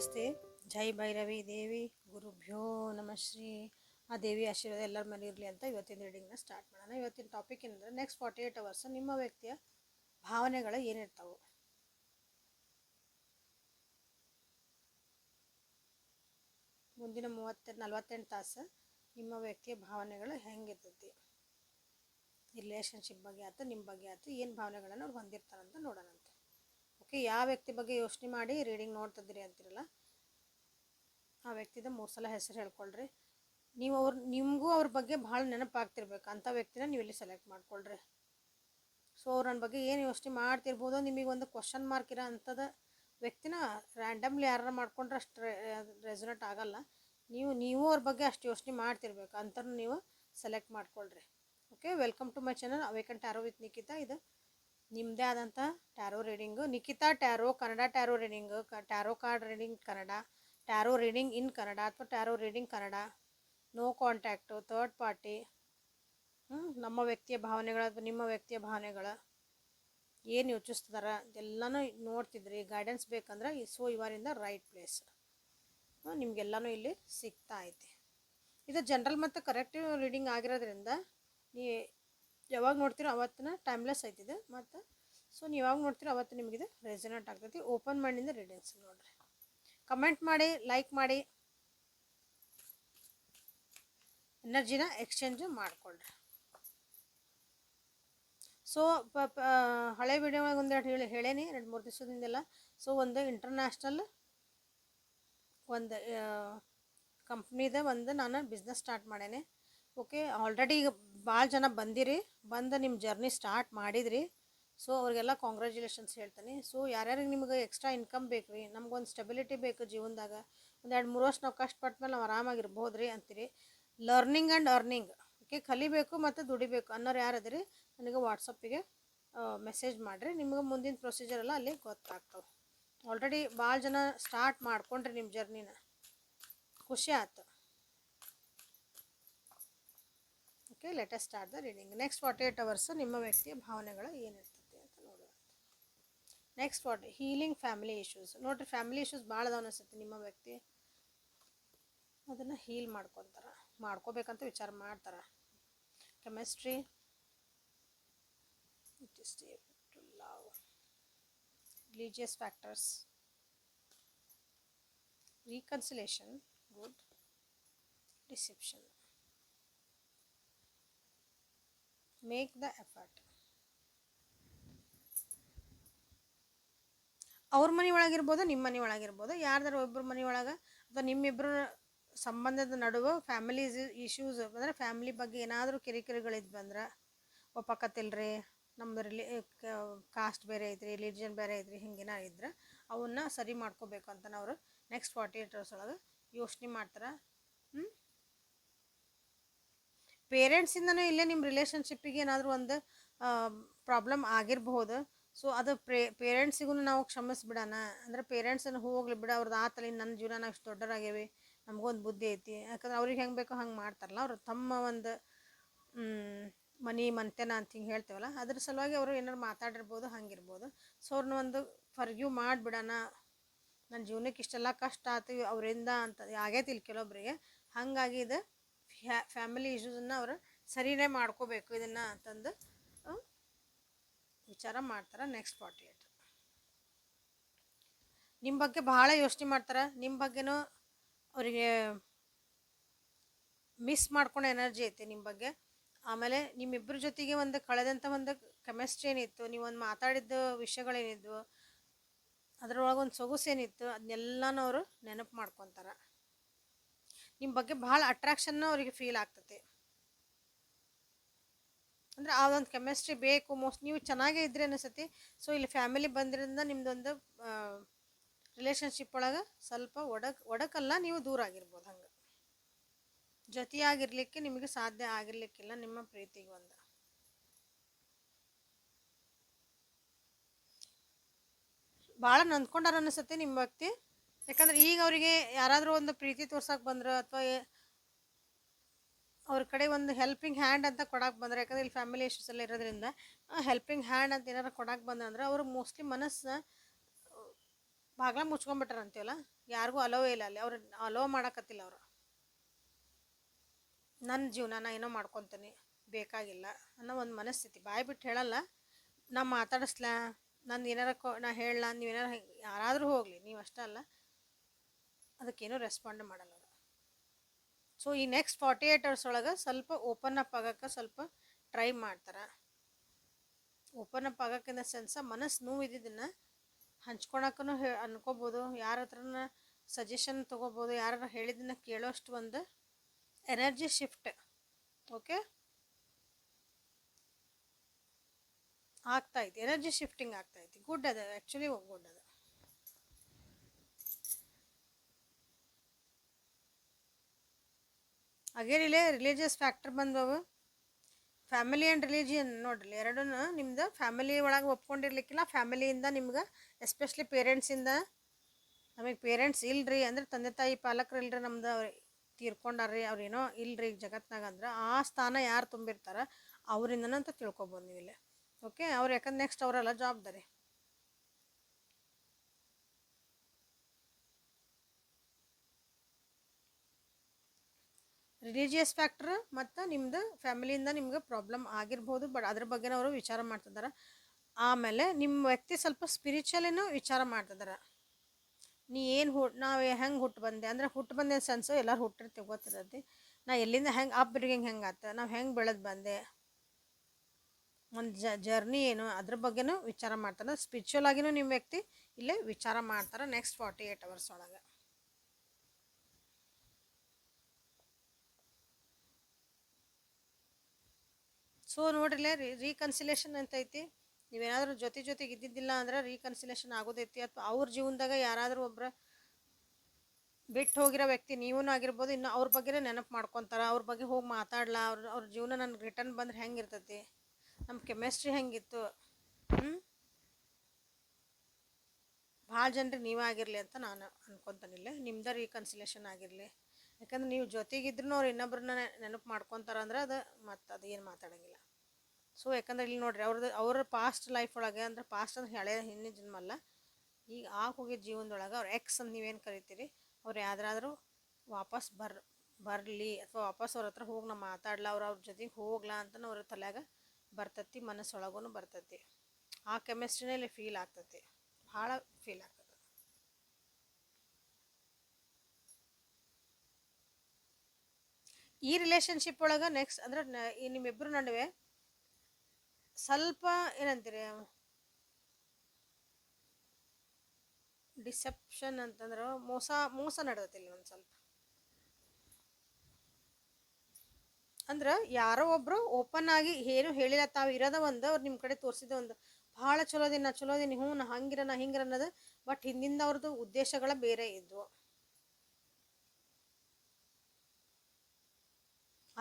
ನಮಸ್ತೆ. ಜೈ ಭೈರವಿ ದೇವಿ, ಗುರುಭ್ಯೋ ನಮಶ್ರೀ ಆ ದೇವಿ ಆಶೀರ್ವಾದ ಎಲ್ಲರ ಮನೆ ಇರಲಿ ಅಂತ ಇವತ್ತಿನ ರೀಡಿಂಗ್ನ ಸ್ಟಾರ್ಟ್ ಮಾಡೋಣ. ಇವತ್ತಿನ ಟಾಪಿಕ್ ಏನಂದರೆ ನೆಕ್ಸ್ಟ್ ಫಾರ್ಟಿ ಏಯ್ಟ್ ಅವರ್ಸ್ ನಿಮ್ಮ ವ್ಯಕ್ತಿಯ ಭಾವನೆಗಳು ಏನಿರ್ತಾವೆ. ಮುಂದಿನ ಮೂವತ್ತೆ, ನಲ್ವತ್ತೆಂಟು ತಾಸು ನಿಮ್ಮ ವ್ಯಕ್ತಿಯ ಭಾವನೆಗಳು ಹೆಂಗಿರ್ತೈತಿ. ರಿಲೇಷನ್ಶಿಪ್ ಬಗ್ಗೆ ಆಯ್ತು ನಿಮ್ಮ ಬಗ್ಗೆ ಆಯ್ತು, ಏನು ಭಾವನೆಗಳನ್ನು ಅವ್ರು ಹೊಂದಿರ್ತಾರಂತ ನೋಡೋಣಂತೆ ಓಕೆ, ಯಾವ ವ್ಯಕ್ತಿ ಬಗ್ಗೆ ಯೋಚನೆ ಮಾಡಿ ರೀಡಿಂಗ್ ನೋಡ್ತಿದ್ದೀರಿ ಅಂತಿರಲ್ಲ? ಆ ವ್ಯಕ್ತಿದ ಮೂರು ಸಲ ಹೆಸರು ಹೇಳ್ಕೊಳ್ರಿ. ನೀವು ಅವ್ರ, ನಿಮಗೂ ಅವ್ರ ಬಗ್ಗೆ ಭಾಳ ನೆನಪಾಗ್ತಿರ್ಬೇಕು. ಅಂಥ ವ್ಯಕ್ತಿನ ನೀವು ಇಲ್ಲಿ ಸೆಲೆಕ್ಟ್ ಮಾಡ್ಕೊಳ್ರಿ. ಸೊ ಅವ್ರ ನನ್ನ ಬಗ್ಗೆ ಏನು ಯೋಚನೆ ಮಾಡ್ತಿರ್ಬೋದು, ನಿಮಗೆ ಒಂದು ಕ್ವಶನ್ ಮಾರ್ಕ್ ಇರೋ ಅಂಥದ್ದು ವ್ಯಕ್ತಿನ ರ್ಯಾಂಡಮ್ಲಿ ಯಾರು ಮಾಡ್ಕೊಂಡ್ರೆ ಅಷ್ಟು ರೆಸೊನೇಟ್ ಆಗಲ್ಲ. ನೀವು ನೀವು ಅವ್ರ ಬಗ್ಗೆ ಅಷ್ಟು ಯೋಚನೆ ಮಾಡ್ತಿರ್ಬೇಕು. ಅಂತ ನೀವು ಸೆಲೆಕ್ಟ್ ಮಾಡ್ಕೊಳ್ರಿ. Okay welcome to my channel Awaken arrow with Nikhita ಇದು ನಿಮ್ಮದೇ ಆದಂಥ tarot reading. Nikhita tarot, Kannada tarot reading, ಕ, tarot card reading Kannada, tarot reading in Kannada ಅಥವಾ tarot reading Kannada. No contact, third party. ನಮ್ಮ ವ್ಯಕ್ತಿಯ ಭಾವನೆಗಳು ಅಥವಾ ನಿಮ್ಮ ವ್ಯಕ್ತಿಯ ಭಾವನೆಗಳು ಏನು ಯೋಚಿಸ್ತಿದಾರ ಎಲ್ಲನೂ ನೋಡ್ತಿದ್ರಿ. ಗೈಡೆನ್ಸ್ ಬೇಕಂದ್ರೆ ಸೊ ಇವರಿಂದ ರೈಟ್ ಪ್ಲೇಸ್ ನಿಮಗೆಲ್ಲನೂ ಇಲ್ಲಿ ಸಿಗ್ತಾ ಐತಿ. ಇದು ಜನರಲ್ ಮತ್ತು ಕರೆಕ್ಟಿವ್ ರೀಡಿಂಗ್ ಆಗಿರೋದ್ರಿಂದ ನೀ ಯಾವಾಗ ನೋಡ್ತೀರೋ ಅವತ್ತಿನ ಟೈಮ್ಲೆಸ್ ಐತಿದೆ ಮತ್ತು ಸೊ ನೀವು ಯಾವಾಗ ನೋಡ್ತೀರೋ ಅವತ್ತು ಇದು ರೆಸನೇಟ್ ಆಗ್ತೈತಿ. ಓಪನ್ ಮೈಂಡಿಂದ ರೀಡಿಂಗ್ಸ್ ನೋಡಿರಿ. ಕಮೆಂಟ್ ಮಾಡಿ ಲೈಕ್ ಮಾಡಿ. ಎನರ್ಜಿನ ಎಕ್ಸ್ಚೇಂಜ್ ಮಾಡಿಕೊಳ್ರಿ. ಸೊ ಪ ಹಳೆ ವಿಡಿಯೋ ಒಳಗೆ ಒಂದೆರಡು ಹೇಳಿ, ಹೇಳೇನಿ. ಎರಡು ಮೂರು ದಿವಸದಿಂದೆಲ್ಲ ಸೊ ಒಂದು ಇಂಟರ್ನ್ಯಾಷ್ನಲ್ ಒಂದು ಕಂಪ್ನಿದ ಒಂದು ನಾನು ಬಿಸ್ನೆಸ್ ಸ್ಟಾರ್ಟ್ ಮಾಡೇನೆ. ಓಕೆ ಆಲ್ರೆಡಿ ಈಗ ಭಾಳ ಜನ ಬಂದಿರಿ, ಬಂದು ನಿಮ್ಮ ಜರ್ನಿ ಸ್ಟಾರ್ಟ್ ಮಾಡಿದ್ರಿ. ಸೊ ಅವ್ರಿಗೆಲ್ಲ ಕಾಂಗ್ರ್ಯಾಚುಲೇಷನ್ಸ್ ಹೇಳ್ತೀನಿ. ಸೊ ಯಾರ್ಯಾರಿಗೆ ನಿಮ್ಗೆ ಎಕ್ಸ್ಟ್ರಾ ಇನ್ಕಮ್ ಬೇಕು ರೀ ನಮ್ಗೊಂದು ಸ್ಟೆಬಿಲಿಟಿ ಬೇಕು ಜೀವನದಾಗ. ಒಂದು ಎರಡು ಮೂರು ವರ್ಷ ನಾವು ಕಷ್ಟಪಟ್ಟ ಮೇಲೆ ನಾವು ಆರಾಮಾಗಿರ್ಬೋದು ರೀ ಅಂತೀರಿ. ಲರ್ನಿಂಗ್ ಆ್ಯಂಡ್ ಅರ್ನಿಂಗ್ ಓಕೆ, ಕಲಿಬೇಕು ಮತ್ತು ದುಡಿಬೇಕು ಅನ್ನೋರು ಯಾರದ್ರಿ ನನಗೆ ವಾಟ್ಸಪ್ಪಿಗೆ ಮೆಸೇಜ್ ಮಾಡಿರಿ. ನಿಮ್ಗೆ ಮುಂದಿನ ಪ್ರೊಸೀಜರ್ ಎಲ್ಲ ಅಲ್ಲಿ ಗೊತ್ತಾಗ್ತವೆ. ಆಲ್ರೆಡಿ ಭಾಳ ಜನ ಸ್ಟಾರ್ಟ್ ಮಾಡ್ಕೊಂಡ್ರಿ ನಿಮ್ಮ ಜರ್ನಿನ ಖುಷಿ ಆಯ್ತು okay let's start the reading next forty eight hours ನಿಮ್ಮ ವ್ಯಕ್ತಿಯ ಭಾವನೆಗಳು ಏನಿರ್ತದೆ ಅಂತ ನೋಡೋಣ next what healing family issues ನೋಡಿರಿ ಫ್ಯಾಮಿಲಿ ಇಶ್ಯೂಸ್ ಭಾಳ ಅದಾವ ಅನಿಸುತ್ತೆ. ನಿಮ್ಮ ವ್ಯಕ್ತಿ ಅದನ್ನು ಹೀಲ್ ಮಾಡ್ಕೊತಾರೆ, ಮಾಡ್ಕೋಬೇಕಂತ ವಿಚಾರ ಮಾಡ್ತಾರ. Chemistry it is to love religious factors reconciliation good reception make the effort ಅವ್ರ ಮನೆ ಒಳಗಿರ್ಬೋದು ನಿಮ್ಮ ಮನೆ ಒಳಗಿರ್ಬೋದು, ಯಾರ್ದಾರ ಒಬ್ಬರ ಮನೆ ಒಳಗೆ ಅಥವಾ ನಿಮ್ಮಿಬ್ಬರ ಸಂಬಂಧದ ನಡುವೆ ಫ್ಯಾಮಿಲಿ ಇಶ್ಯೂಸ್ ಅಂದರೆ ಫ್ಯಾಮಿಲಿ ಬಗ್ಗೆ ಏನಾದರೂ ಕಿರಿಕಿರಿಗಳಿದ್ದು ಬಂದ್ರೆ ಒಪ್ಪಕತ್ತಿಲ್ರಿ ನಮ್ಮದು ರಿಲಿ ಕಾಸ್ಟ್ ಬೇರೆ ಐತ್ರಿ ರಿಲಿಜನ್ ಬೇರೆ ಐತ್ರಿ, ಹಿಂಗೇನ ಇದ್ರೆ, ಅವನ್ನ ಸರಿ ಮಾಡ್ಕೋಬೇಕು ಅಂತ ಅವರು ನೆಕ್ಸ್ಟ್ ಫಾರ್ಟಿ ಏಟ್ ಅವರ್ಸ್ ಒಳಗೆ ಯೋಚನೆ ಮಾಡ್ತಾರೆ. ಹ್ಞೂ ಪೇರೆಂಟ್ಸಿಂದನೂ ಇಲ್ಲೇ ನಿಮ್ಮ ರಿಲೇಷನ್ಶಿಪ್ಪಿಗೆ ಏನಾದರೂ ಒಂದು ಪ್ರಾಬ್ಲಮ್ ಆಗಿರಬಹುದು. ಸೊ ಅದು ಪ್ರೇ ಪೇರೆಂಟ್ಸಿಗೂ ನಾವು ಕ್ಷಮಿಸ್ಬಿಡೋಣ. ಅಂದರೆ ಪೇರೆಂಟ್ಸನ್ನು ಹೋಗ್ಲಿ ಬಿಡ ಅವ್ರದ್ದು ಆತಲಿ ನನ್ನ ಜೀವನ ನಾವು ಇಷ್ಟು ದೊಡ್ಡರಾಗೇವಿ ನಮಗೊಂದು ಬುದ್ಧಿ ಐತಿ. ಯಾಕಂದ್ರೆ ಅವ್ರಿಗೆ ಹೆಂಗೆ ಬೇಕೋ ಹಂಗೆ ಮಾಡ್ತಾರಲ್ಲ, ಅವ್ರು ತಮ್ಮ ಒಂದು ಮನಿ ಮಂತೆನ ಅಂತ ಹಿಂಗೆ ಹೇಳ್ತೇವಲ್ಲ, ಅದ್ರ ಸಲುವಾಗಿ ಅವರು ಏನಾರು ಮಾತಾಡಿರ್ಬೋದು, ಹಂಗಿರ್ಬೋದು. ಸೊ ಅವ್ರನ್ನ ಒಂದು ಫರ್ಗ್ಯೂ ಮಾಡಿಬಿಡೋಣ. ನನ್ನ ಜೀವನಕ್ಕೆ ಇಷ್ಟೆಲ್ಲ ಕಷ್ಟ ಆತು, ಅವರಿಂದ ಅಂತ, ಆಗೈತಿಲ್ಲ ಕೆಲವೊಬ್ಬರಿಗೆ ಹಾಗಾಗಿ ಇದು ಫ್ಯಾ ಫ್ಯಾಮಿಲಿ ಇಶ್ಯೂಸನ್ನು ಅವರು ಸರಿನೇ ಮಾಡ್ಕೋಬೇಕು ಇದನ್ನು ಅಂತಂದು ವಿಚಾರ ಮಾಡ್ತಾರೆ ನೆಕ್ಸ್ಟ್ ಫಾರ್ಟಿ ಏಟ್ ನಿಮ್ಮ ಬಗ್ಗೆ ಭಾಳ ಯೋಚನೆ ಮಾಡ್ತಾರೆ ನಿಮ್ಮ ಬಗ್ಗೆನೂ ಅವರಿಗೆ ಮಿಸ್ ಮಾಡ್ಕೊಂಡು ಎನರ್ಜಿ ಐತೆ ನಿಮ್ಮ ಬಗ್ಗೆ. ಆಮೇಲೆ ನಿಮ್ಮಿಬ್ಬರ ಜೊತೆಗೆ ಒಂದು ಕಳೆದಂಥ ಒಂದು ಕೆಮಿಸ್ಟ್ರಿ ಏನಿತ್ತು, ನೀವು ಒಂದು ಮಾತಾಡಿದ್ದ ವಿಷಯಗಳೇನಿದ್ವು ಅದರೊಳಗೆ ಒಂದು ಸೊಗಸು ಏನಿತ್ತು ಅದನ್ನೆಲ್ಲನೂ ಅವರು ನೆನಪು ಮಾಡ್ಕೊತಾರೆ. ನಿಮ್ಮ ಬಗ್ಗೆ ಭಾಳ ಅಟ್ರಾಕ್ಷನ್ ಅವರಿಗೆ ಫೀಲ್ ಆಗ್ತೈತಿ ಅಂದರೆ ಆ ಒಂದು ಕೆಮಿಸ್ಟ್ರಿ ಬೇಕು ಮೋಸ್ಟ್ ನೀವು ಚೆನ್ನಾಗೇ ಇದ್ರೆ ಅನಿಸತಿ ಸೊ ಇಲ್ಲಿ ಫ್ಯಾಮಿಲಿ ಬಂದಿರೋದ್ರಿಂದ ನಿಮ್ಮದೊಂದು ರಿಲೇಷನ್ಶಿಪ್ ಒಳಗೆ ಸ್ವಲ್ಪ ಒಡಕ್, ಒಡಕಲ್ಲ, ನೀವು ದೂರ ಆಗಿರ್ಬೋದು ಹಂಗೆ. ಜೊತೆಯಾಗಿರ್ಲಿಕ್ಕೆ ನಿಮಗೆ ಸಾಧ್ಯ ಆಗಿರ್ಲಿಕ್ಕಿಲ್ಲ ನಿಮ್ಮ ಪ್ರೀತಿಗೆ ಒಂದು. ಭಾಳ ನಂದ್ಕೊಂಡಾರ ಅನಿಸುತ್ತೆ ನಿಮ್ಮ ವ್ಯಕ್ತಿ. ಯಾಕಂದ್ರೆ ಈಗ ಅವರಿಗೆ ಯಾರಾದರೂ ಒಂದು ಪ್ರೀತಿ ತೋರ್ಸಕ್ಕೆ ಬಂದ್ರೆ ಅಥವಾ ಅವ್ರ ಕಡೆ ಒಂದು ಹೆಲ್ಪಿಂಗ್ ಹ್ಯಾಂಡ್ ಅಂತ ಕೊಡಕ್ಕೆ ಬಂದ್ರೆ. ಯಾಕಂದ್ರೆ ಇಲ್ಲಿ ಫ್ಯಾಮಿಲಿ ಇಶ್ಯೂಸ್ ಎಲ್ಲ ಇರೋದ್ರಿಂದ ಹೆಲ್ಪಿಂಗ್ ಹ್ಯಾಂಡ್ ಅಂತ ಏನಾರು ಕೊಡಕ್ಕೆ ಬಂದ ಅಂದ್ರೆ ಅವ್ರು ಮೋಸ್ಟ್ಲಿ ಮನಸ್ಸು ಬಾಗ್ಲ ಮುಚ್ಕೊಂಡ್ಬಿಟ್ರ ಅಂತೀವಲ್ಲ ಯಾರಿಗೂ ಅಲೋವೇ ಇಲ್ಲ ಅಲ್ಲಿ. ಅವ್ರು ಅಲೋ ಮಾಡಕತ್ತಿಲ್ಲ ಅವರು. ನನ್ನ ಜೀವನ ನಾನು ಏನೋ ಮಾಡ್ಕೊತೀನಿ, ಬೇಕಾಗಿಲ್ಲ ಅನ್ನೋ ಒಂದು ಮನಸ್ಥಿತಿ. ಬಾಯಿ ಬಿಟ್ಟು ಹೇಳಲ್ಲ, ನಾ ಮಾತಾಡಿಸ್ಲಾ ನಾನು ಏನಾರ ಕೊ ನಾ ಹೇಳಲ್ಲ ನೀವು ಏನಾರ ಯಾರಾದರೂ ಹೋಗಲಿ, ನೀವು ಅಷ್ಟೇ ಅಲ್ಲ. ಅದಕ್ಕೇನು ರೆಸ್ಪಾಂಡ್ ಮಾಡಲ್ಲ ಸೊ ಈ ನೆಕ್ಸ್ಟ್ ಫಾರ್ಟಿ ಏಯ್ಟ್ ಅವರ್ಸ್ ಒಳಗೆ ಸ್ವಲ್ಪ ಓಪನ್ ಅಪ್ ಆಗೋಕ್ಕೆ ಸ್ವಲ್ಪ ಟ್ರೈ ಮಾಡ್ತಾರೆ. ಓಪನ್ ಅಪ್ ಆಗೋಕ್ಕಿಂತ ಸೆನ್ಸ ಮನಸ್ಸು ನೋವು ಇದ್ದಿದ್ದನ್ನು ಹಂಚ್ಕೊಳಕ್ಕೂ ಹೇ, ಅನ್ಕೋಬೋದು. ಯಾರ ಹತ್ರನ ಸಜೆಷನ್ ತೊಗೋಬೋದು ಯಾರು ಹೇಳಿದ್ದನ್ನು ಕೇಳೋಷ್ಟು ಒಂದು ಎನರ್ಜಿ ಶಿಫ್ಟ್ ಓಕೆ ಆಗ್ತಾ ಐತಿ ಎನರ್ಜಿ ಶಿಫ್ಟಿಂಗ್ ಆಗ್ತಾ ಐತಿ ಗುಡ್ ಅದು ಆ್ಯಕ್ಚುಲಿ ಗುಡ್ ಅದ. ಅಗೇನಿಲ್ಲೇ ರಿಲೀಜಿಯಸ್ ಫ್ಯಾಕ್ಟರ್ ಬಂದವು. ಫ್ಯಾಮಿಲಿ ಆ್ಯಂಡ್ ರಿಲಿಜಿಯನ್ ನೋಡ್ರಿ ಎರಡೂ ನಿಮ್ದು ಫ್ಯಾಮಿಲಿ ಒಳಗೆ ಒಪ್ಕೊಂಡಿರ್ಲಿಕ್ಕಿಲ್ಲ ಫ್ಯಾಮಿಲಿಯಿಂದ ನಿಮ್ಗೆ ಎಸ್ಪೆಷಲಿ ಪೇರೆಂಟ್ಸಿಂದ ನಮಗೆ ಪೇರೆಂಟ್ಸ್ ಇಲ್ರಿ ಅಂದ್ರೆ ತಂದೆ ತಾಯಿ ಪಾಲಕರು ಇಲ್ರಿ ನಮ್ದು, ಅವ್ರು ತೀರ್ಕೊಂಡಾರ್ರಿ ಅವ್ರೇನೋ ಇಲ್ರಿ ಈಗ ಜಗತ್ನಾಗ ಅಂದ್ರೆ, ಆ ಸ್ಥಾನ ಯಾರು ತುಂಬಿರ್ತಾರೆ ಅವರಿಂದನೂ ಅಂತ ತಿಳ್ಕೊಬೋದು ನೀವು ಇಲ್ಲಿ ಓಕೆ ಅವ್ರು ಯಾಕಂದ್ರೆ ನೆಕ್ಸ್ಟ್ ಅವರೆಲ್ಲ ಜವಾಬ್ದಾರಿ. ರಿಲಿಜಿಯಸ್ ಫ್ಯಾಕ್ಟ್ರ್ ಮತ್ತು ನಿಮ್ಮದು ಫ್ಯಾಮಿಲಿಯಿಂದ ನಿಮ್ಗೆ ಪ್ರಾಬ್ಲಮ್ ಆಗಿರ್ಬೋದು ಬಟ್ ಅದ್ರ ಬಗ್ಗೆನೂ ಅವರು ವಿಚಾರ ಮಾಡ್ತಿದ್ದಾರೆ ಆಮೇಲೆ ನಿಮ್ಮ ವ್ಯಕ್ತಿ ಸ್ವಲ್ಪ ಸ್ಪಿರಿಚುವಲಿನೂ ವಿಚಾರ ಮಾಡ್ತಿದ್ದಾರೆ ನೀ ಏನು ಹುಟ್ ನಾವು ಹೆಂಗೆ ಹುಟ್ಟು ಬಂದೆ, ಅಂದರೆ ಹುಟ್ಟು ಬಂದೆ ಸೆನ್ಸು ಎಲ್ಲರೂ ಹುಟ್ಟಿರ್ತೀವಿ ಗೊತ್ತಿರತ್ತೆ ನಾ ಎಲ್ಲಿಂದ ಹೆಂಗೆ ಅಪ್ಬ್ರಿಂಗಿಂಗ್ ಹೆಂಗೆ ಆತ, ನಾವು ಹೆಂಗೆ ಬೆಳೆದು ಬಂದೆ? ಒಂದು ಜ ಜರ್ನಿ ಏನು, ಅದ್ರ ಬಗ್ಗೆನೂ ವಿಚಾರ ಮಾಡ್ತಾರೆ. ಸ್ಪಿರಿಚುವಲ್ ಆಗಿನೂ ನಿಮ್ಮ ವ್ಯಕ್ತಿ ಇಲ್ಲೇ ವಿಚಾರ ಮಾಡ್ತಾರೆ ನೆಕ್ಸ್ಟ್ ಫಾರ್ಟಿ ಏಯ್ಟ್ ಅವರ್ಸ್ ಒಳಗೆ. ಸೊ ನೋಡ್ರಿಲೇ ರೀ ರೀಕನ್ಸಿಲೇಷನ್ ಅಂತ ಐತಿ ನೀವೇನಾದ್ರೂ ಜೊತೆ ಜೊತೆಗೆ ಇದ್ದಿದ್ದಿಲ್ಲ ಅಂದ್ರೆ ರೀಕನ್ಸಿಲೇಷನ್ ಆಗೋದೈತಿ. ಅಥವಾ ಅವ್ರ ಜೀವನದಾಗ ಯಾರಾದರೂ ಒಬ್ಬರ ಬಿಟ್ಟು ಹೋಗಿರೋ ವ್ಯಕ್ತಿ ನೀವೂ ಆಗಿರ್ಬೋದು, ಇನ್ನು ಅವ್ರ ಬಗ್ಗೆನೇ ನೆನಪು ಮಾಡ್ಕೊತಾರೆ. ಅವ್ರ ಬಗ್ಗೆ ಹೋಗಿ ಮಾತಾಡಲ್ಲ ಅವ್ರ ಅವ್ರ ಜೀವನ ನನಗೆ ರಿಟರ್ನ್ ಬಂದ್ರೆ ಹೆಂಗಿರ್ತೈತಿ? ನಮ್ಮ ಕೆಮಿಸ್ಟ್ರಿ ಹೆಂಗಿತ್ತು? ಹ್ಞೂ ಭಾಳ ಜನರಿಗೆ ನೀವೇ ಆಗಿರಲಿ ಅಂತ ನಾನು ಅನ್ಕೊತಾನಿಲ್ಲ. ನಿಮ್ದ ರೀಕನ್ಸಿಲೇಷನ್ ಆಗಿರಲಿ. ಯಾಕಂದ್ರೆ ನೀವು ಜೊತೆಗಿದ್ರು ಅವ್ರು ಇನ್ನೊಬ್ರನ್ನ ನೆನಪು ಮಾಡ್ಕೊತಾರ ಅಂದ್ರೆ ಅದು ಮತ್ತು ಅದು ಏನು ಮಾತಾಡೋಂಗಿಲ್ಲ. ಸೊ ಯಾಕಂದ್ರೆ ಇಲ್ಲಿ ನೋಡ್ರಿ ಅವ್ರದ್ದು ಅವ್ರ ಪಾಸ್ಟ್ ಲೈಫ್ ಒಳಗೆ ಅಂದ್ರೆ ಪಾಸ್ಟ್ ಅಂದ್ರೆ ಹಳೆಯ ಹಿಂದಿನ ಜನ್ಮ ಅಲ್ಲ ಈಗ ಆಗ ಹೋಗಿದ್ದ ಜೀವನದೊಳಗೆ ಅವ್ರ ಎಕ್ಸ್ ಅಂತ ನೀವೇನು ಕರಿತೀರಿ? ಅವ್ರು ಯಾವ್ದಾದ್ರೂ ವಾಪಸ್ ಬರ್, ಬರಲಿ ಅಥವಾ ವಾಪಸ್ ಅವ್ರ ಹತ್ರ ಹೋಗಿ ನಾ ಮಾತಾಡ್ಲ, ಅವ್ರು ಅವ್ರ ಜೊತೆಗೆ ಹೋಗ್ಲಾ ಅಂತ ಅವ್ರ ತಲೆಯಾಗ ಬರ್ತತಿ ಮನಸ್ಸೊಳಗೂ ಬರ್ತತಿ. ಆ ಕೆಮಿಸ್ಟ್ರಿನೇ ಇಲ್ಲಿ ಫೀಲ್ ಆಗ್ತತಿ. ಭಾಳ ಫೀಲ್ ಆಗ್ತದೆ ಈ ರಿಲೇಶನ್ಶಿಪ್ ಒಳಗೆ ನೆಕ್ಸ್ಟ್ ಅಂದ್ರೆ ನಿಮ್ಮಿಬ್ಬರ ನಡುವೆ ಸ್ವಲ್ಪ ಏನಂತೀರಿ? ಡಿಸೆಪ್ಷನ್ ಅಂತಂದ್ರೆ ಮೋಸ ಮೋಸ ನಡೆದತಿಲ್ಲ ಒಂದು ಸ್ವಲ್ಪ. ಅಂದ್ರೆ ಯಾರೋ ಒಬ್ರು ಓಪನ್ ಆಗಿ ಏನು ಹೇಳಿಲ್ಲ, ತಾವು ಇರೋದ ಒಂದು ಅವ್ರು ನಿಮ್ಮ ಕಡೆ ತೋರಿಸಿದ ಒಂದು ಭಾಳ ಚಲೋ ಚಲೋದಿನ ಚಲೋ ದಿನ ಹ್ಞೂ ನಾ ಹಂಗಿರ ನಾ ಹಿಂಗಿರ ಅನ್ನೋದು ಬಟ್ ಹಿಂದಿಂದ ಅವ್ರದ್ದು ಉದ್ದೇಶಗಳ ಬೇರೆ ಇದ್ವು.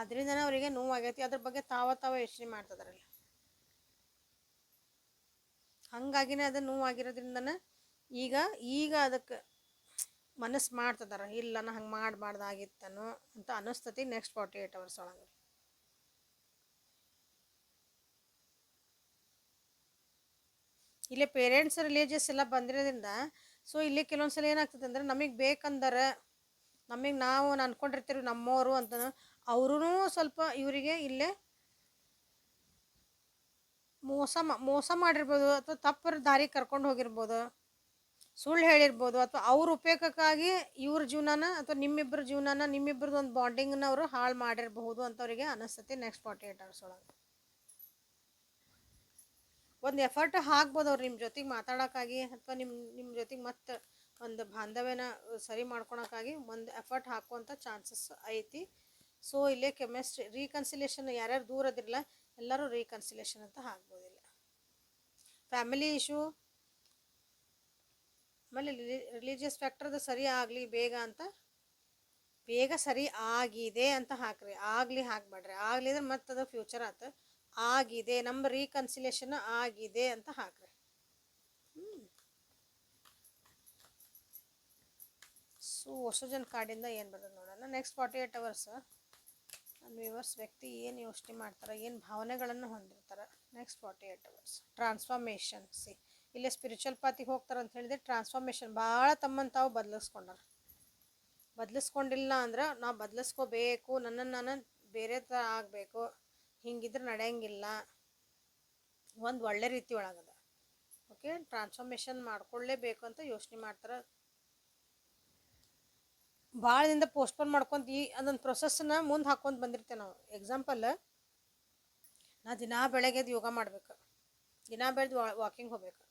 ಅದರಿಂದನೇ ಅವರಿಗೆ ನೋವಾಗೈತಿ. ಅದ್ರ ಬಗ್ಗೆ ತಾವ ತಾವ ಯೋಚನೆ ಮಾಡ್ತಿದಾರಲ್ಲ. ಹಂಗಾಗಿನೇ ಅದು ನೋವಾಗಿರೋದ್ರಿಂದನೇ ಈಗ ಈಗ ಅದಕ್ಕೆ ಮನಸ್ಸು ಮಾಡ್ತಿದಾರ. ಇಲ್ಲ, ನಾ ಹಂಗೆ ಮಾಡಬಾರ್ದಾಗಿತ್ತನೋ ಅಂತ ಅನಿಸ್ತತಿ ನೆಕ್ಸ್ಟ್ ಫಾರ್ಟಿ ಏಯ್ಟ್ ಅವರ್ಸ್ ಒಳಗೆ. ಇಲ್ಲಿ ಪೇರೆಂಟ್ಸ್ ರಿಲೇಜಿಯಸ್ ಎಲ್ಲ ಬಂದಿರೋದ್ರಿಂದ ಸೊ ಇಲ್ಲಿ ಕೆಲವೊಂದ್ಸಲ ಏನಾಗ್ತದೆ ಅಂದ್ರೆ ನಮಗೆ ಬೇಕಂದರೆ, ನಮಗೆ ನಾವು ಅನ್ಕೊಂಡಿರ್ತೀವಿ ನಮ್ಮವರು ಅಂತ ಅವ್ರೂ ಸ್ವಲ್ಪ ಇವರಿಗೆ ಇಲ್ಲೇ ಮೋಸ ಮೋಸ ಮಾಡಿರ್ಬೋದು ಅಥವಾ ತಪ್ಪರ ದಾರಿ ಕರ್ಕೊಂಡು ಹೋಗಿರ್ಬೋದು, ಸುಳ್ಳು ಹೇಳಿರ್ಬೋದು ಅಥವಾ ಅವ್ರ ಉಪಯೋಗಕ್ಕಾಗಿ ಇವ್ರ ಜೀವನನ ಅಥವಾ ನಿಮ್ಮಿಬ್ಬರ ಜೀವನನ ನಿಮ್ಮಿಬ್ಬರದ್ದು ಒಂದು ಬಾಂಡಿಂಗ್ನ ಅವರು ಹಾಳು ಮಾಡಿರಬಹುದು ಅಂತವರಿಗೆ ಅನಿಸ್ತತಿ ನೆಕ್ಸ್ಟ್ ಫಾರ್ಟಿ ಏಯ್ಟ್ ಅವರ್ಸ್ ಒಳಗೆ. ಒಂದು ಎಫರ್ಟ್ ಹಾಕ್ಬೋದು ಅವ್ರು ನಿಮ್ಮ ಜೊತೆಗೆ ಮಾತಾಡೋಕ್ಕಾಗಿ ಅಥವಾ ನಿಮ್ಮ ನಿಮ್ಮ ಜೊತೆಗೆ ಮತ್ತೆ ಒಂದು ಬಾಂಧವ್ಯನ ಸರಿ ಮಾಡ್ಕೊಳಕ್ಕಾಗಿ ಒಂದು ಎಫರ್ಟ್ ಹಾಕುವಂಥ ಚಾನ್ಸಸ್ ಐತಿ. ಸೊ ಇಲ್ಲೇ ಕೆಮಿಸ್ಟ್ರಿ ರೀಕನ್ಸಿಲೇಷನ್ ಯಾರ್ಯಾರು ದೂರ ಅದಿರಲ್ಲ, ಎಲ್ಲರೂ ರೀಕನ್ಸಿಲೇಷನ್ ಅಂತ ಹಾಕ್ಬೋದಿಲ್ಲ ಫ್ಯಾಮಿಲಿ ಇಶ್ಯೂ ಆಮೇಲೆ ರಿಲಿಜಿಯಸ್ ಫ್ಯಾಕ್ಟರ್ದು ಸರಿ ಆಗಲಿ, ಬೇಗ ಅಂತ, ಬೇಗ ಸರಿ ಆಗಿದೆ ಅಂತ ಹಾಕ್ರಿ. ಆಗಲಿ ಹಾಕ್ಬೇಡ್ರಿ. ಆಗಲಿ ಅಂದ್ರೆ ಮತ್ತೆ ಅದು ಫ್ಯೂಚರ್ ಆತ. ಆಗಿದೆ ನಮ್ಮ ರೀಕನ್ಸಿಲೇಷನ್ ಆಗಿದೆ ಅಂತ ಹಾಕ್ರಿ. ಸೊ ಹೊಸ ಜನ ಕಾರ್ಡಿಂದ ಏನು ಬರ್ತದೆ ನೋಡೋಣ. Next forty eight hours viewers ವ್ಯಕ್ತಿ ಏನು ಯೋಚನೆ ಮಾಡ್ತಾರೆ, ಏನು ಭಾವನೆಗಳನ್ನು ಹೊಂದಿರ್ತಾರೆ next forty eight hours transformation see ಇಲ್ಲೇ ಸ್ಪಿರಿಚುವಲ್ ಪಾತಿಗೆ ಹೋಗ್ತಾರೆ ಅಂತ ಹೇಳಿದ್ರೆ ಟ್ರಾನ್ಸ್ಫಾರ್ಮೇಷನ್ ಭಾಳ ತಮ್ಮನ್ನು ತಾವು ಬದಲಿಸ್ಕೊಂಡಾರ ಬದಲಿಸ್ಕೊಂಡಿಲ್ಲ ಅಂದ್ರೆ ನಾವು ಬದಲಿಸ್ಕೋಬೇಕು ನನ್ನನ್ನು ನಾನು ಬೇರೆ ಥರ ಆಗಬೇಕು, ಹಿಂಗಿದ್ರೆ ನಡೆಯಂಗಿಲ್ಲ. ಒಂದು ಒಳ್ಳೆ ರೀತಿ ಒಳಗದ. ಓಕೆ ಟ್ರಾನ್ಸ್ಫಾರ್ಮೇಷನ್ ಮಾಡ್ಕೊಳ್ಳೇಬೇಕು ಅಂತ ಯೋಚನೆ ಮಾಡ್ತಾರೆ ಭಾಳ ಪೋಸ್ಟ್ಪೋನ್ ಮಾಡ್ಕೊಂತ ಈ ಅದೊಂದು ಪ್ರೊಸೆಸ್ನ ಮುಂದೆ ಹಾಕ್ಕೊಂತ ಬಂದಿರ್ತೇವೆ ನಾವು. ಎಕ್ಸಾಂಪಲ್ ನಾ ದಿನಾ ಬೆಳಗ್ಗೆ ಎದ್ದು ಯೋಗ ಮಾಡ್ಬೇಕು. ದಿನಾ ಬೆಳೆದು ವಾಕಿಂಗ್ ಹೋಗ್ಬೇಕು.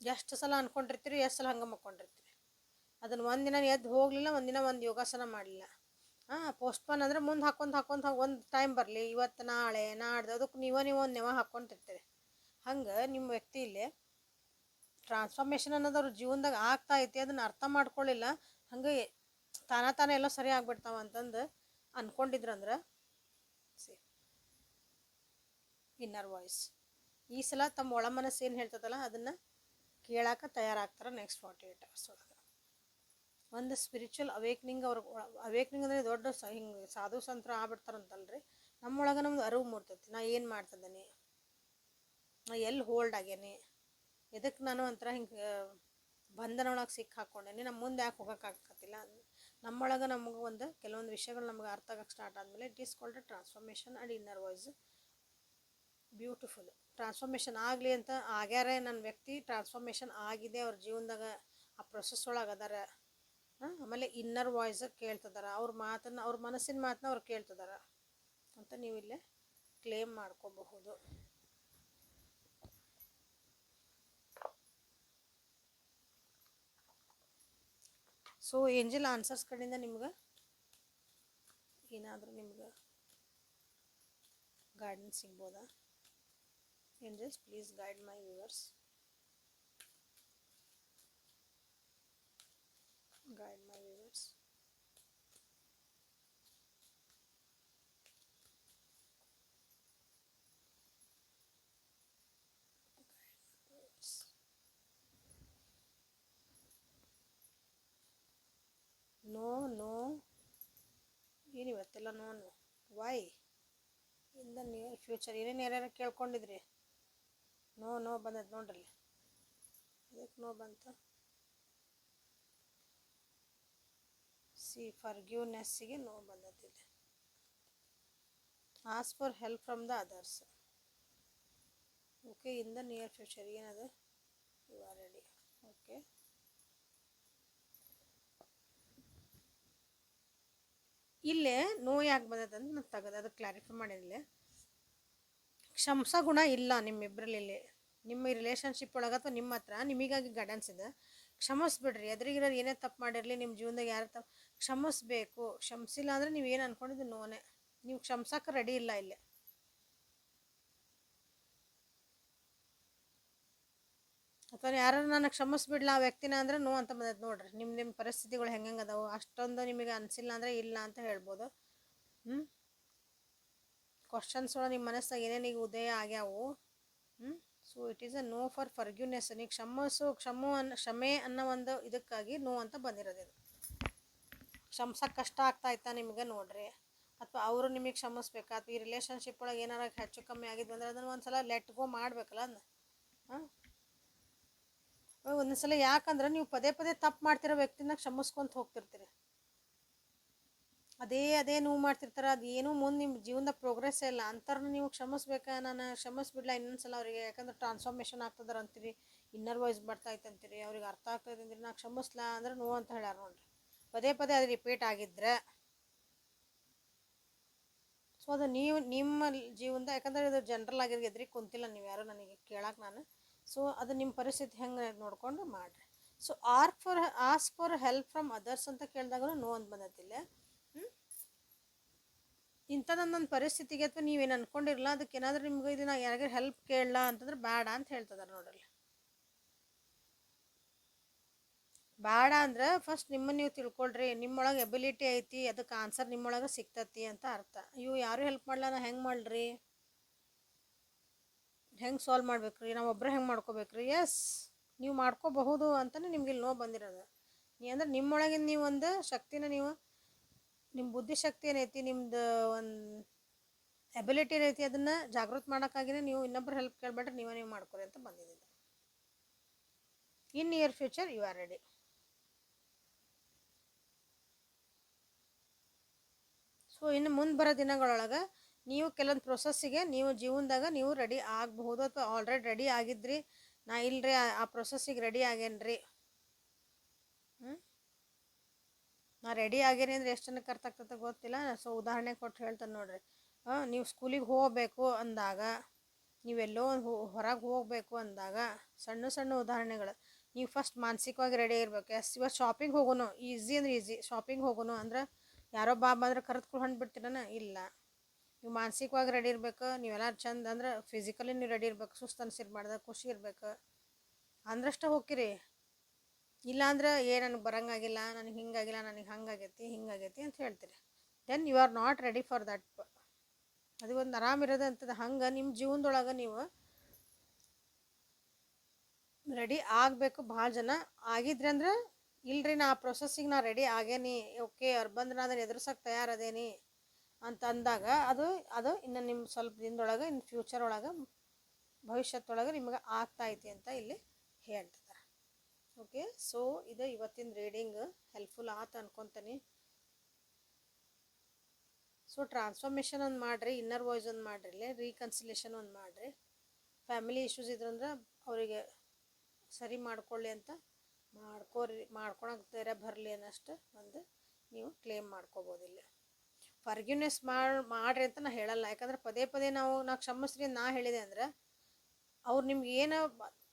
ಎಷ್ಟು ಸಲ ಅನ್ಕೊಂಡಿರ್ತೀರಿ, ಎಷ್ಟು ಸಲ ಹಂಗೆ ಮಕ್ಕೊಂಡಿರ್ತೀರಿ? ಅದನ್ನು ಒಂದಿನ ಎದ್ದು ಹೋಗಲಿಲ್ಲ ಒಂದಿನ ಒಂದು ಯೋಗಾಸನ ಮಾಡಲಿಲ್ಲ. ಹಾಂ ಪೋಸ್ಟ್ಪೋನ್ ಅಂದರೆ ಮುಂದೆ ಹಾಕ್ಕೊಂತ ಹಾಕ್ಕೊಂತ ಒಂದು ಟೈಮ್ ಬರಲಿ. ಇವತ್ತು, ನಾಳೆ, ನಾಡ್ದು ಅದಕ್ಕೆ ನೀವೇ ನೀವು ಒಂದು ನೆವ ಹಾಕ್ಕೊಂತಿರ್ತೀರಿ ಹಂಗೆ ನಿಮ್ಮ ವ್ಯಕ್ತಿ ಇಲ್ಲಿ ಟ್ರಾನ್ಸ್ಫಾರ್ಮೇಷನ್ ಅನ್ನೋದು ಅವ್ರ ಜೀವನದಾಗ ಆಗ್ತಾ ಐತಿ, ಅದನ್ನು ಅರ್ಥ ಮಾಡ್ಕೊಳ್ಳಿಲ್ಲ ಹಂಗೆ ತಾನ ತಾನೇ ಎಲ್ಲ ಸರಿ ಆಗ್ಬಿಡ್ತಾವ ಅಂತಂದು ಅನ್ಕೊಂಡಿದ್ರಂದ್ರೆ, ಸಿ ಇನ್ನರ್ ವಾಯ್ಸ್ ಈ ಸಲ ತಮ್ಮ ಒಳ ಮನಸ್ಸು ಏನು ಹೇಳ್ತದಲ್ಲ, ಅದನ್ನು ಕೇಳಾಕ ತಯಾರಾಗ್ತಾರೆ ನೆಕ್ಸ್ಟ್ ಫಾರ್ಟಿ ಏಟ್ ಅವರ್ಸ್ ಒಳಗೆ. ಒಂದು ಸ್ಪಿರಿಚುವಲ್ ಅವೇಕ್ನಿಂಗ್ ಅವ್ರ ಅವೇಕ್ನಿಂಗ್ ಅಂದರೆ ದೊಡ್ಡ ಸ, ಹಿಂಗೆ ಸಾಧು ಸಂತರ ಆಗ್ಬಿಡ್ತಾರಂತಲ್ರಿ. ನಮ್ಮೊಳಗೆ ನಮ್ದು ಅರಿವು ಮೂಡ್ತೈತಿ. ನಾ ಏನು ಮಾಡ್ತಿದ್ದೀನಿ? ನಾ ಎಲ್ಲಿ ಹೋಲ್ಡ್ ಆಗೇನಿ? ಎದಕ್ಕೆ ನಾನು ಒಂಥರ ಹಿಂಗೆ ಬಂಧನ ಒಳಗೆ ಸಿಕ್ಕಿ ಹಾಕ್ಕೊಂಡೇನಿ ನಮ್ಮ ಮುಂದೆ ಯಾಕೆ ಹೋಗೋಕ್ಕಾಗತ್ತಿಲ್ಲ ನಮ್ಮೊಳಗೆ ನಮಗೆ ಒಂದು ಕೆಲವೊಂದು ವಿಷಯಗಳು ನಮಗೆ ಅರ್ಥ ಆಗಕ್ಕೆ ಸ್ಟಾರ್ಟ್ ಆದಮೇಲೆ it is called transformation and inner voice beautiful transformation ಆಗಲಿ ಅಂತ ಆಗ್ಯಾರೆ ನನ್ನ ವ್ಯಕ್ತಿ ಟ್ರಾನ್ಸ್ಫಾರ್ಮೇಷನ್ ಆಗಿದೆ ಅವ್ರ ಜೀವನದಾಗ, ಆ ಪ್ರೊಸೆಸ್ ಒಳಗೆ ಅದಾರ. ಆಮೇಲೆ ಇನ್ನರ್ ವಾಯ್ಸ್ ಕೇಳ್ತದಾರ. ಅವ್ರ ಮಾತನ್ನು, ಅವ್ರ ಮನಸ್ಸಿನ ಮಾತನ್ನ ಅವ್ರು ಕೇಳ್ತದಾರ. ಅಂತ ನೀವು ಇಲ್ಲೇ ಕ್ಲೇಮ್ ಮಾಡ್ಕೋಬಹುದು. ಸೊ ಏಂಜಲ್ ಆನ್ಸರ್ಸ್ ಕಡೆಯಿಂದ ನಿಮ್ಗೆ? ಏನಾದರೂ ನಿಮ್ಗೆ ಗಾರ್ಡನ್ ಸಿಗ್ಬೋದಾ? Angels please guide my viewers guide my viewers. No no ಏನು ಇವತ್ತೆಲ್ಲ no why in the near future ಏನೇನು ಯಾರ್ಯಾರು ಕೇಳ್ಕೊಂಡಿದ್ರಿ? ನೋ ನೋ ಬಂದದ್ದು ನೋಡ್ರಿ. ಅದಕ್ಕೆ ನೋ ಬಂತು? ಸಿ ಫರ್ಗ್ಯೂನೆಸ್ಸಿಗೆ no ಬಂದದ್ದಿದೆ ask for help from the others okay in the near future ಏನದು? ಯು ಆರ್ ರೆಡಿ ಓಕೆ ಇಲ್ಲೇ ನೋವು ಯಾಕೆ ಅಂತ ನಾನು ತೆಗೆದು, ಅದು ಕ್ಲಾರಿಫೈ ಮಾಡಿರಲಿ ಕ್ಷಮಸ ಗುಣ ಇಲ್ಲ ನಿಮ್ಮಿಬ್ಬರಲ್ಲಿ ನಿಮ್ಮ ರಿಲೇಷನ್ಶಿಪ್ ಒಳಗೆ ಅಥವಾ ನಿಮ್ಮ ಹತ್ರ ನಿಮಗಾಗಿ ಗೈಡೆನ್ಸ್ ಇದೆ. ಕ್ಷಮಿಸ್ಬಿಡ್ರಿ. ಎದುರಿಗಿರೋರು ಏನೇ ತಪ್ಪು ಮಾಡಿರಲಿ ನಿಮ್ಮ ಜೀವನದಾಗ ಯಾರು ತಪ್ಪು ಕ್ಷಮಿಸ್ಬೇಕು. ಕ್ಷಮಿಸಿಲ್ಲ ಅಂದರೆ ಏನು ಅನ್ಕೊಂಡಿದ್ದು ನೋನೇ ನೀವು ಕ್ಷಮಸಕ್ಕೆ ರೆಡಿ ಇಲ್ಲ ಇಲ್ಲಿ. ಅಥವಾ ಯಾರು ನನಗೆ ಕ್ಷಮಿಸ್ಬಿಡ್ಲ ಆ ವ್ಯಕ್ತಿನ ಅಂದರೆ ನೋ ಅಂತ ಬಂದೈತೆ ನೋಡ್ರಿ. ನಿಮ್ಮ ನಿಮ್ಮ ಪರಿಸ್ಥಿತಿಗಳು ಹೆಂಗೆ ಅದಾವು? ಅಷ್ಟೊಂದು ನಿಮಗೆ ಅನಿಸಿಲ್ಲ ಅಂದರೆ ಇಲ್ಲ ಅಂತ ಹೇಳ್ಬೋದು. ಹ್ಞೂ ಕ್ವಶನ್ಸ್ ಒಳಗೆ ನಿಮ್ಮ ಮನಸ್ಸಾಗ ಏನೇನು ಈಗ ಉದಯ ಆಗ್ಯಾವು? ಹ್ಞೂ so it is a no for forgiveness ನೀವು ಕ್ಷಮಸು, ಕ್ಷಮು ಅನ್ನ ಕ್ಷಮೆ ಅನ್ನೋ ಒಂದು ಇದಕ್ಕಾಗಿ ನೋ ಅಂತ ಬಂದಿರೋದು ಇದು. ಕ್ಷಮಿಸೋಕೆ ಕಷ್ಟ ಆಗ್ತಾ ಇತ್ತಾ ನಿಮಗೆ ನೋಡ್ರಿ. ಅಥವಾ ಅವರು ನಿಮಗೆ ಕ್ಷಮಿಸ್ಬೇಕಾ? ಅಥವಾ ಈ ರಿಲೇಷನ್ಶಿಪ್ ಒಳಗೆ ಏನಾರ ಹೆಚ್ಚು ಕಮ್ಮಿ ಆಗಿದ್ವು ಅಂದ್ರೆ ಅದನ್ನು ಒಂದು ಸಲ ಲೆಟ್ ಗೋ ಮಾಡಬೇಕಲ್ಲ ಅದನ್ನ ಹಾಂ? ಒಂದೊಂದ್ಸಲ ಯಾಕಂದ್ರೆ ನೀವು ಪದೇ ಪದೇ ತಪ್ಪು ಮಾಡ್ತಿರೋ ವ್ಯಕ್ತಿನ ಕ್ಷಮಿಸ್ಕೊಂತ ಹೋಗ್ತಿರ್ತೀರಿ. ಅದೇ ಅದೇ ನೋವು ಮಾಡ್ತಿರ್ತಾರೆ. ಅದು ಏನೂ ಮುಂದೆ ನಿಮ್ಮ ಜೀವನದ ಪ್ರೋಗ್ರೆಸ್ ಇಲ್ಲ. ಅಂಥವ್ರನ್ನ ನೀವು ಕ್ಷಮಿಸ್ಬೇಕಾ? ನಾನು ಕ್ಷಮಿಸ್ಬಿಡ್ಲ? ಇನ್ನೊಂದ್ಸಲ ಅವರಿಗೆ ಯಾಕಂದ್ರೆ ಟ್ರಾನ್ಸ್ಫಾರ್ಮೇಷನ್ ಆಗ್ತದಾರ ಅಂತೀರಿ. ಇನ್ನರ್ ವಾಯ್ಸ್ ಬರ್ತೈತೆ ಅಂತೀರಿ. ಅವ್ರಿಗೆ ಅರ್ಥ ಅಂತೀರಿ ನಾ ಕ್ಷಮಿಸ್ಲಾ ಅಂದ್ರೆ ನೋವು ಅಂತ ಹೇಳ್ಯಾರ ನೋಡ್ರಿ. ಪದೇ ಪದೇ ಅದು ರಿಪೀಟ್ ಆಗಿದ್ರೆ. ಸೊ ಅದು ನೀವು ನಿಮ್ಮ ಜೀವನದ ಯಾಕಂದ್ರೆ ಇದು ಜನರಲ್ ಆಗಿರ್ಗೆದ್ರಿ ಕುಂತಿಲ್ಲ. ನೀವು ಯಾರು ನನಗೆ ಕೇಳಕ್ಕೆ ನಾನು ಸೊ ಅದು ನಿಮ್ಮ ಪರಿಸ್ಥಿತಿ ಹೆಂಗೆ ನೋಡಿಕೊಂಡು ಮಾಡಿರಿ. So are for ask for help from others ಅಂತ ಕೇಳಿದಾಗೂ ನೋ ಅಂತ ಬಂದತಿಲ್ಲ ಹ್ಞೂ ಪರಿಸ್ಥಿತಿಗೆ ಅಥವಾ ನೀವೇನು ಅನ್ಕೊಂಡಿರಲ್ಲ ಅದಕ್ಕೆ ಏನಾದರೂ ನಿಮ್ಗೆ ಇದನ್ನ ನಾ ಯಾರಿಗಾರು ಹೆಲ್ಪ್ ಕೇಳಲ್ಲ ಅಂತಂದ್ರೆ ಬೇಡ ಅಂತ ಹೇಳ್ತದಾರೆ ನೋಡ್ರಿ. ಬೇಡ ಅಂದ್ರೆ ಫಸ್ಟ್ ನಿಮ್ಮನ್ನು ನೀವು ತಿಳ್ಕೊಳ್ರಿ. ನಿಮ್ಮೊಳಗೆ ಎಬಿಲಿಟಿ ಐತಿ ಅದಕ್ಕೆ ಆನ್ಸರ್ ನಿಮ್ಮೊಳಗೆ ಸಿಗ್ತತಿ ಅಂತ ಅರ್ಥ. ಇವು ಯಾರು ಹೆಲ್ಪ್ ಮಾಡಲ್ಲ ನಾ ಹೆಂಗೆ ಮಾಡ್ರಿ ಹೆಂಗೆ ಸಾಲ್ವ್ ಮಾಡ್ಬೇಕು ರೀ ನಾವು ಹೆಂಗೆ ಮಾಡ್ಕೋಬೇಕು ರೀ ಎಸ್ ನೀವು ಮಾಡ್ಕೋಬಹುದು ಅಂತಲೇ ನಿಮ್ಗೆ ಇಲ್ಲಿ ನೋವು ಬಂದಿರೋದು. ನೀ ಅಂದ್ರೆ ನಿಮ್ಮೊಳಗಿನ ನೀವು ಒಂದು ಶಕ್ತಿನ ನೀವು ನಿಮ್ಮ ಬುದ್ಧಿಶಕ್ತಿ ಏನೈತಿ ನಿಮ್ಮದು ಒಂದು ಎಬಿಲಿಟಿ ಏನೈತಿ ಅದನ್ನು ಜಾಗೃತ ಮಾಡೋಕ್ಕಾಗಿನೇ ನೀವು ಇನ್ನೊಬ್ಬರು ಹೆಲ್ಪ್ ಕೇಳ್ಬೇಡ್ರಿ, ನೀವೇ ನೀವು ಮಾಡ್ಕೊರಿ ಅಂತ ಬಂದಿದ್ದೀನಿ in near future you are ready so ಇನ್ನು ಮುಂದೆ ಬರೋ ದಿನಗಳೊಳಗೆ ನೀವು ಕೆಲವೊಂದು ಪ್ರೊಸೆಸ್ಸಿಗೆ ನೀವು ಜೀವನದಾಗ ನೀವು ರೆಡಿ ಆಗಬಹುದು ಅಥವಾ ಆಲ್ರೆಡಿ ರೆಡಿ ಆಗಿದ್ರಿ. ನಾ ಇಲ್ರಿ, ಆ- ಪ್ರೊಸೆಸ್ಸಿಗೆ ರೆಡಿ ಆಗೇನ್ರಿ. ಹ್ಞೂ ನಾ ರೆಡಿ ಆಗೇನಿ ಅಂದ್ರೆ ಎಷ್ಟು ಜನಕ್ಕೆ ಅರ್ಥ ಆಗ್ತದೆ ಗೊತ್ತಿಲ್ಲ. ಸೊ ಉದಾಹರಣೆ ಕೊಟ್ಟು ಹೇಳ್ತಾನೆ ನೋಡ್ರಿ. ನೀವು ಸ್ಕೂಲಿಗೆ ಹೋಗಬೇಕು ಅಂದಾಗ, ನೀವೆಲ್ಲೋ ಹೊರಗೆ ಹೋಗಬೇಕು ಅಂದಾಗ, ಸಣ್ಣ ಸಣ್ಣ ಉದಾಹರಣೆಗಳು. ನೀವು ಫಸ್ಟ್ ಮಾನಸಿಕವಾಗಿ ರೆಡಿ ಇರಬೇಕು ಎಸ್ ಇವತ್ತು ಶಾಪಿಂಗ್ ಹೋಗೋನು ಈಸಿ ಅಂದ್ರೆ ಈಸಿ ಶಾಪಿಂಗ್ ಹೋಗೋನು ಅಂದ್ರೆ ಯಾರೋ ಬಾ ಅಂದ್ರೆ ಕರೆದ್ಕೊಂಡು ಹೊಂಟು ಬಿಡ್ತೀರಾನ? ಇಲ್ಲ. ನೀವು ಮಾನಸಿಕವಾಗಿ ರೆಡಿ ಇರ್ಬೇಕು ನೀವೆಲ್ಲ ಚಂದ ಅಂದ್ರೆ ಫಿಸಿಕಲಿ ನೀವು ರೆಡಿ ಇರ್ಬೇಕು, ಸುಸ್ತು ಅನ್ಸಿರ್ಬಾರ್ದು ಖುಷಿ ಇರ್ಬೇಕು. ಅಂದ್ರಷ್ಟ ಹೋಗ್ಕಿರಿ ಇಲ್ಲಾಂದ್ರೆ, ಏ, ನನಗೆ ಬರಂಗಾಗಿಲ್ಲ, ನನಗೆ ಹಿಂಗಾಗಿಲ್ಲ, ನನಗೆ ಹಂಗಾಗೈತಿ, ಹಿಂಗಾಗೈತಿ ಅಂತ ಹೇಳ್ತೀರಿ. Then you are not ready for that ಅದು ಒಂದು ಆರಾಮಿರೋದು ಅಂತದ ಹಂಗೆ ನಿಮ್ಮ ಜೀವನದೊಳಗೆ ನೀವು ರೆಡಿ ಆಗಬೇಕು, ಭಾಳ ಜನ ಆಗಿದ್ರಿ ಅಂದ್ರೆ, ಇಲ್ರಿ ನಾ ಆ ಪ್ರೊಸೆಸ್ಸಿಗೆ ನಾ ರೆಡಿ ಆಗೇನಿ. ಓಕೆ ಅವ್ರು ಬಂದ್ರೆ ನಾನು ಅದನ್ನು ಎದುರ್ಸೋಕೆ ತಯಾರದೇನಿ ಅಂತ ಅಂದಾಗ ಅದು ಅದು ಇನ್ನು ನಿಮ್ಮ ಸ್ವಲ್ಪ ದಿನದೊಳಗೆ, ಇನ್ನು ಫ್ಯೂಚರ್ ಒಳಗೆ ಭವಿಷ್ಯದೊಳಗೆ ನಿಮಗೆ ಆಗ್ತಾ ಐತಿ ಅಂತ ಇಲ್ಲಿ ಹೇಳ್ತಿದ್ದಾರೆ ಓಕೆ ಸೊ ಇದು ಇವತ್ತಿನ ರೀಡಿಂಗ್ ಹೆಲ್ಪ್ಫುಲ್ ಆತ ಅನ್ಕೊತೀನಿ. ಸೊ ಟ್ರಾನ್ಸ್ಫಾರ್ಮೇಷನ್ ಒಂದು ಮಾಡಿರಿ ಇನ್ನರ್ ವಾಯ್ಸ್ ಒಂದು ಮಾಡಿರಿ ರೀಕನ್ಸಿಲೇಷನ್ ಒಂದು ಮಾಡಿರಿ. ಫ್ಯಾಮಿಲಿ ಇಶ್ಯೂಸ್ ಇದ್ರಂದ್ರೆ ಅವರಿಗೆ ಸರಿ ಮಾಡ್ಕೊಳ್ಳಿ ಅಂತ ಮಾಡ್ಕೋರಿ ಮಾಡ್ಕೊಳಕ್ಕೆ ಧೈರ್ಯ ಬರಲಿ ಅನ್ನೋಷ್ಟು ಒಂದು ನೀವು ಕ್ಲೇಮ್ ಮಾಡ್ಕೋಬೋದು ಇಲ್ಲಿ. ಫರ್ಗ್ಯೂನೆಸ್ ಮಾಡಿ, ಮಾಡ್ರಿ ಅಂತ ನಾ ಹೇಳಲ್ಲ. ಯಾಕಂದ್ರೆ ಪದೇ ಪದೇ ನಾವು, ನಾ ಕ್ಷಮಿಸ್ರಿ ನಾ ಹೇಳಿದೆ ಅಂದ್ರೆ, ಅವ್ರು ನಿಮ್ಗೆ ಏನೋ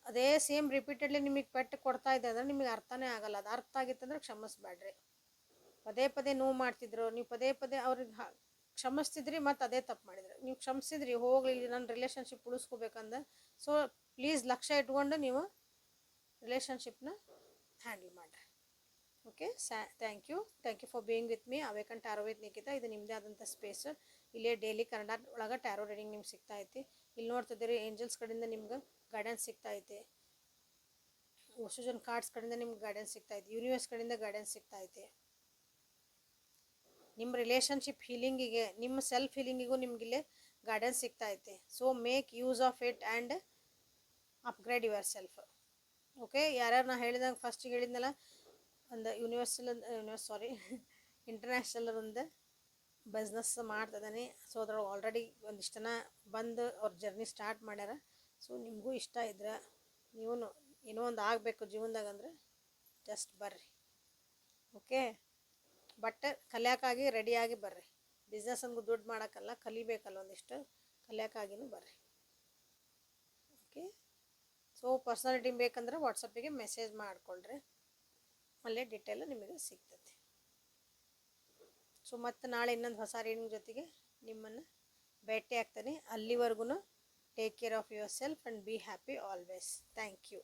ಅದೇ ಸೇಮ್ ರಿಪೀಟೆಡ್ಲಿ ನಿಮಗೆ ಪೆಟ್ಟು ಕೊಡ್ತಾ ಇದೆ ಅಂದ್ರೆ ನಿಮಗೆ ಅರ್ಥನೇ ಆಗಲ್ಲ. ಅದು ಅರ್ಥ ಆಗಿತ್ತಂದ್ರೆ ಕ್ಷಮಿಸ್ಬೇಡ್ರಿ. ಪದೇ ಪದೇ ನೋವು ಮಾಡ್ತಿದ್ರು. ನೀವು ಪದೇ ಪದೇ ಅವ್ರಿಗೆ ಕ್ಷಮಿಸ್ತಿದ್ರಿ ಮತ್ತು ಅದೇ ತಪ್ಪು ಮಾಡಿದ್ರಿ. ನೀವು ಕ್ಷಮಿಸಿದ್ರಿ, ಹೋಗ್ಲಿ ನನ್ನ ರಿಲೇಷನ್ಶಿಪ್ ಉಳಿಸ್ಕೋಬೇಕಂದ ಸೊ ಪ್ಲೀಸ್ ಲಕ್ಷ್ಯ ಇಟ್ಕೊಂಡು ನೀವು ರಿಲೇಷನ್ಶಿಪ್ನ ಹ್ಯಾಂಡಲ್ ಮಾಡಿರಿ. Okay ಸ್ಯಾ thank you thank you for being with me Awaken Tarot with Nikhita ಇದು ನಿಮ್ಮದೇ ಆದಂಥ ಸ್ಪೇಸ್ ಇಲ್ಲೇ ಡೈಲಿ ಕನ್ನಡ ಒಳಗೆ ಟ್ಯಾರೋ ರೀಡಿಂಗ್ ನಿಮ್ಗೆ ಸಿಗ್ತಾ ಐತಿ. ಇಲ್ಲಿ ನೋಡ್ತಿದ್ದೀರಿ ಏಂಜಲ್ಸ್ ಕಡೆಯಿಂದ ನಿಮ್ಗೆ ಗೈಡೆನ್ಸ್ ಸಿಗ್ತಾ ಐತಿ. ಓಶೋಜನ್ ಕಾರ್ಡ್ಸ್ ಕಡೆಯಿಂದ ನಿಮ್ಗೆ ಗೈಡೆನ್ಸ್ ಸಿಗ್ತಾ ಐತಿ. ಯೂನಿವರ್ಸ್ ಕಡೆಯಿಂದ ಗೈಡೆನ್ಸ್ ಸಿಗ್ತಾ ಐತಿ. ನಿಮ್ಮ ರಿಲೇಷನ್ಶಿಪ್ ಹೀಲಿಂಗಿಗೆ ನಿಮ್ಮ ಸೆಲ್ಫ್ ಹೀಲಿಂಗಿಗೂ ಇಲ್ಲೇ ಗೈಡೆನ್ಸ್ ಸಿಗ್ತಾ ಐತೆ. So make use of it and upgrade yourself okay ಯಾರ್ಯಾರು ನಾ ಹೇಳಿದಂಗೆ ಫಸ್ಟಿಗೆ ಹೇಳಿದ್ನಲ್ಲ ಒಂದು ಯೂನಿವರ್ಸಲ್ ಯೂನಿವರ್ಸ್ ಸಾರಿ ಇಂಟರ್ನ್ಯಾಷನಲ್ ಒಂದು ಬಿಸ್ನೆಸ್ ಮಾಡ್ತಿದ್ದಾನೆ ಸೊ ಅದ್ರೊಳಗೆ ಆಲ್ರೆಡಿ ಒಂದಿಷ್ಟು ಜನ ಬಂದು ಅವ್ರ ಜರ್ನಿ ಸ್ಟಾರ್ಟ್ ಮಾಡ್ಯಾರ. ಸೊ ನಿಮಗೂ ಇಷ್ಟ ಇದ್ರೆ ನೀವು ಏನೋ ಒಂದು ಆಗಬೇಕು ಜೀವನದಾಗ ಅಂದರೆ ಜಸ್ಟ್ ಬರ್ರಿ. ಓಕೆ ಬಟ್ ಕಲಿಯೋಕ್ಕಾಗಿ ರೆಡಿಯಾಗಿ ಬರ್ರಿ. ಬಿಸ್ನೆಸ್ ಅಂದ್ಗೂ ದುಡ್ಡು ಮಾಡೋಕ್ಕಲ್ಲ ಕಲಿಬೇಕಲ್ಲ ಒಂದಿಷ್ಟು ಕಲಿಯೋಕ್ಕಾಗಿನೂ ಬರ್ರಿ. ಓಕೆ ಸೊ ಪರ್ಸನಾಲಿಟಿ ಬೇಕಂದ್ರೆ ವಾಟ್ಸಪ್ಪಿಗೆ ಮೆಸೇಜ್ ಮಾಡಿಕೊಳ್ರಿ. ಅಲ್ಲೇ ಡಿಟೇಲ್ ನಿಮಗೆ ಸಿಗ್ತದೆ. ಸೊ ಮತ್ತು ನಾಳೆ ಇನ್ನೊಂದು ಹೊಸ ರೀಡಿಂಗ್ ಜೊತೆಗೆ ನಿಮ್ಮನ್ನು ಭೇಟಿ ಆಗ್ತೇನೆ ಅಲ್ಲಿವರೆಗೂ take care of yourself and be happy always thank you